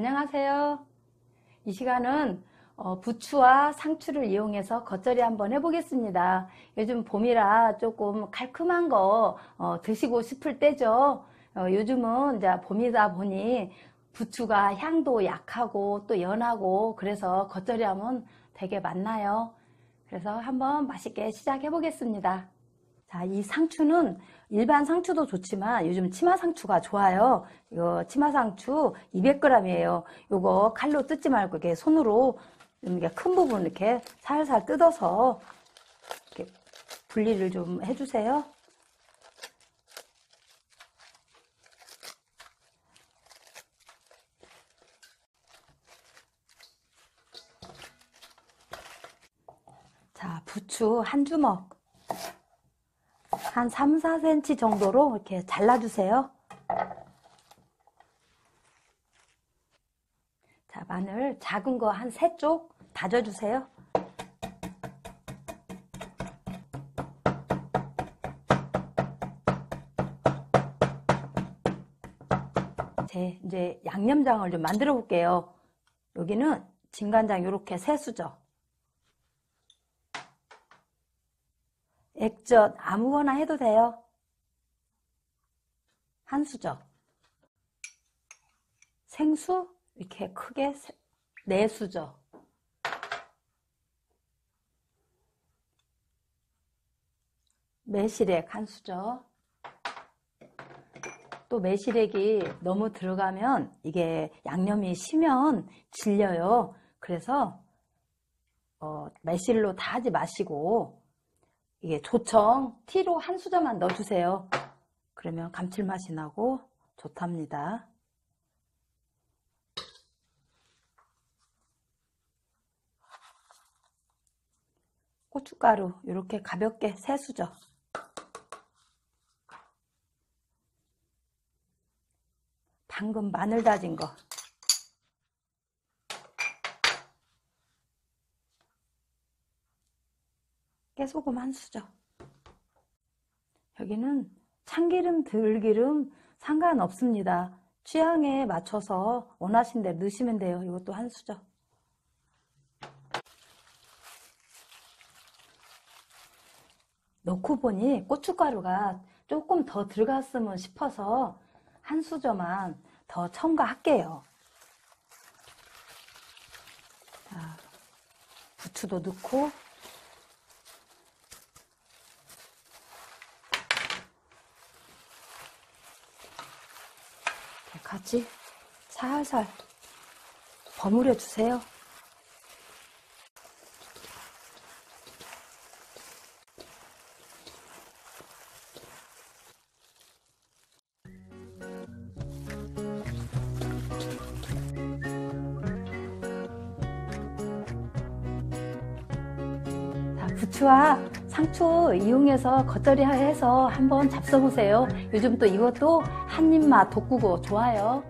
안녕하세요. 이 시간은 어, 부추와 상추를 이용해서 겉절이 한번 해보겠습니다. 요즘 봄이라 조금 칼큼한 거 어, 드시고 싶을 때죠. 어, 요즘은 이제 봄이다 보니 부추가 향도 약하고 또 연하고 그래서 겉절이 하면 되게 맛나요. 그래서 한번 맛있게 시작해 보겠습니다. 자, 이 상추는 일반 상추도 좋지만 요즘 치마 상추가 좋아요. 이거 치마 상추 200g이에요. 이거 칼로 뜯지 말고 이렇게 손으로 이렇게 큰 부분 이렇게 살살 뜯어서 이렇게 분리를 좀 해주세요. 자, 부추 한 주먹. 한 3, 4cm 정도로 이렇게 잘라주세요. 자, 마늘 작은 거 한 세 쪽 다져주세요. 제 이제 양념장을 좀 만들어 볼게요. 여기는 진간장 이렇게 세 수저. 액젓 아무거나 해도 돼요. 한 수저. 생수 이렇게 크게 네 수저. 매실액 한 수저. 또 매실액이 너무 들어가면 이게 양념이 시면 질려요. 그래서 어, 매실로 다 하지 마시고 이게 조청 티로 한 수저만 넣어주세요. 그러면 감칠맛이 나고 좋답니다. 고춧가루 이렇게 가볍게 세 수저 방금 마늘 다진 거 깨소금 한 수저. 여기는 참기름, 들기름 상관없습니다. 취향에 맞춰서 원하신 대로 넣으시면 돼요. 이것도 한 수저. 넣고 보니 고춧가루가 조금 더 들어갔으면 싶어서 한 수저만 더 첨가할게요. 자, 부추도 넣고 같이 살살 버무려 주세요. 부추와 상추 이용해서 겉절이 해서 한번 잡숴보세요. 요즘 또 이것도 한 입맛 돋구고 좋아요.